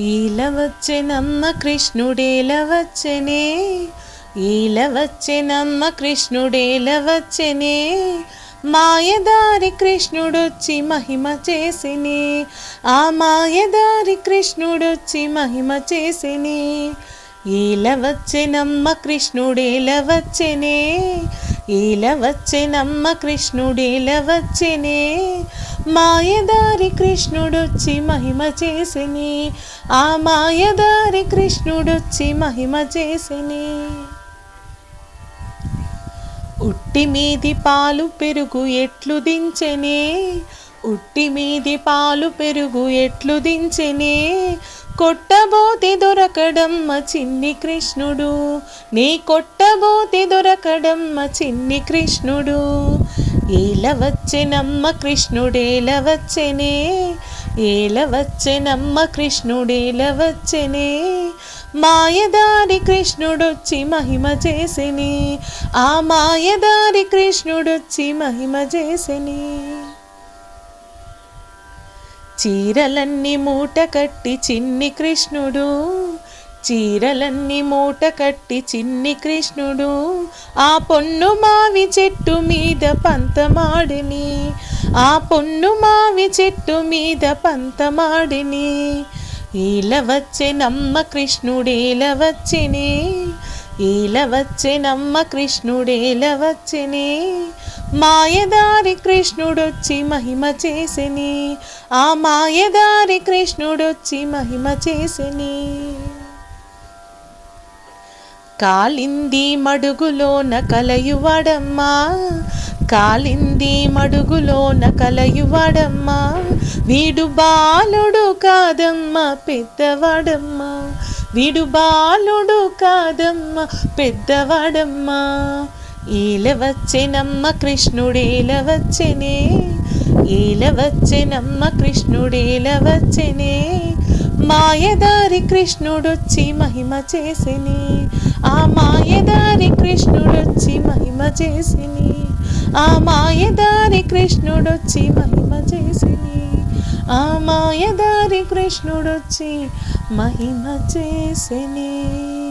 ఈలవచ్చెనమ్మ కృష్ణుడేలవచ్చెనే ఈలవచ్చెనమ్మ కృష్ణుడేలవచ్చెనే మాయదారి కృష్ణుడొచ్చి మహిమ చేసిని ఆ మాయదారి కృష్ణుడొచ్చి మహిమ చేసిని ఈలవచ్చెనమ్మ కృష్ణుడేలవచ్చెనే ఈల వచ్చెనమ్మ ఇల వచ్చెనే మాయదారి కృష్ణుడొచ్చి మహిమ చేసిని ఆ మాయదారి కృష్ణుడొచ్చి మహిమ చేసిని. ఉట్టి మీది పాలు పెరుగు ఎట్లు దించెనే ఉట్టి మీది పాలు పెరుగు ఎట్లు దించెనే? కొట్టబోతే దొరకడమ్మ చిన్ని కృష్ణుడు. నీ కొట్టబోతే దొరకడమ్మ చిన్ని కృష్ణుడు. ఏల వచ్చెనమ్మ కృష్ణుడేల వచ్చెనే? ఏల వచ్చెనమ్మ కృష్ణుడేల వచ్చెనే? మాయదారి కృష్ణుడొచ్చి మహిమ చేసిని. ఆ మాయదారి కృష్ణుడొచ్చి మహిమ చేసిని. చీరలన్నీ మూట కట్టి చిన్ని కృష్ణుడు. చీరలన్నీ మూట కట్టి చిన్ని కృష్ణుడు. ఆ పొన్ను మావి చెట్టు మీద పంతమాడిని. ఆ పొన్ను మావి చెట్టు మీద పంతమాడిని. ఈల కృష్ణుడు కృష్ణుడేల వచ్చినే. ఈల వచ్చెనమ్మ కృష్ణుడేల మాయదారి కృష్ణుడొచ్చి మహిమ చేసిని ఆ మాయదారి కృష్ణుడొచ్చి మహిమ చేసిని కాలింది మడుగులోన కలయువడమ్మా. కాలింది మడుగులోన కలయువడమ్మా. వీడు బాలుడు కాదమ్మా పెద్దవాడమ్మా. వీడు బాలుడు కాదమ్మా పెద్దవాడమ్మా. ఈల వచ్చెనమ్మ కృష్ణుడేల వచ్చెనే కృష్ణుడేల మాయదారి కృష్ణుడొచ్చి మహిమ చేసిని. ఆ మాయదారి కృష్ణుడొచ్చి మహిమ చేసిని. ఆ మాయదారి కృష్ణుడొచ్చి మహిమ చేసిని. ఆ మాయదారి కృష్ణుడొచ్చి మహిమ చేసిని.